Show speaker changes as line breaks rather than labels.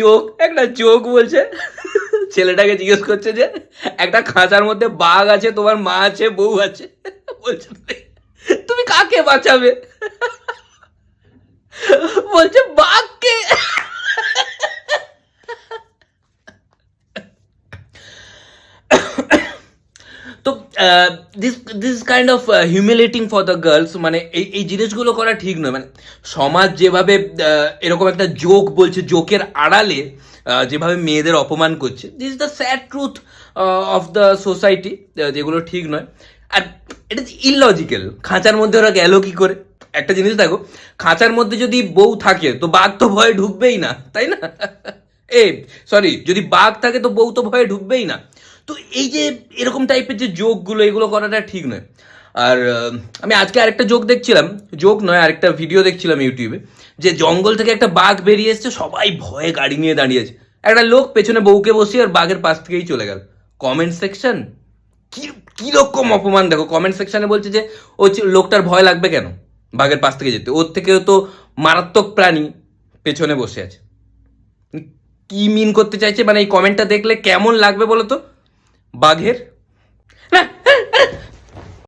চোখ একটা চোখ বলছে। ছেলেটাকে জিজ্ঞেস করছে যে, একটা খাঁচার মধ্যে বাঘ আছে, তোমার মা আছে, বউ আছে? বলছে, "তুমি- কাকে বাঁচাবে? বলছে, বাঘকে? তো this this kind of humiliating for the girls মানে এই এই জিনিসগুলো করা ঠিক নয়। মানে সমাজ যেভাবে এরকম একটা জোক বলছে জোকের আড়ালে যেভাবে মেয়েদের অপমান করছে this is the sad truth of the society যেগুলো ঠিক নয়। আর এটা ইললজিক্যাল খাঁচার মধ্যে ওরা গেল কি করে? একটা জিনিস দেখো, খাঁচার মধ্যে যদি বউ থাকে, তো বাঘ তো ভয়ে ঢুকবেই না, তাই না? এ সরি যদি বাঘ থাকে তো বউ তো ভয়ে ঢুকবেই না। তো এই যে এরকম টাইপের যে জোকগুলো এগুলো করাটা ঠিক নয়। আর আমি আজকে আরেকটা জোক দেখছিলাম। জোক নয়, আরেকটা ভিডিও দেখছিলাম ইউটিউবে যে জঙ্গল থেকে একটা বাঘ বেরিয়ে এসছে, সবাই ভয়ে গাড়ি নিয়ে দাঁড়িয়েছে একটা লোক পেছনে বউকে বসিয়ে আর বাঘের পাশ থেকেই চলে গেল। কমেন্ট সেকশন কি কীরকম অপমান দেখো। কমেন্ট সেকশনে বলছে যে, ও লোকটার ভয় লাগবে কেন? বাঘের পাশ থেকে যেতে। ওর থেকেও তো মারাত্মক প্রাণী পেছনে বসে আছে। কি মিন করতে চাইছে? মানে এই কমেন্টটা দেখলে কেমন লাগবে বলো তো? বাঘের? না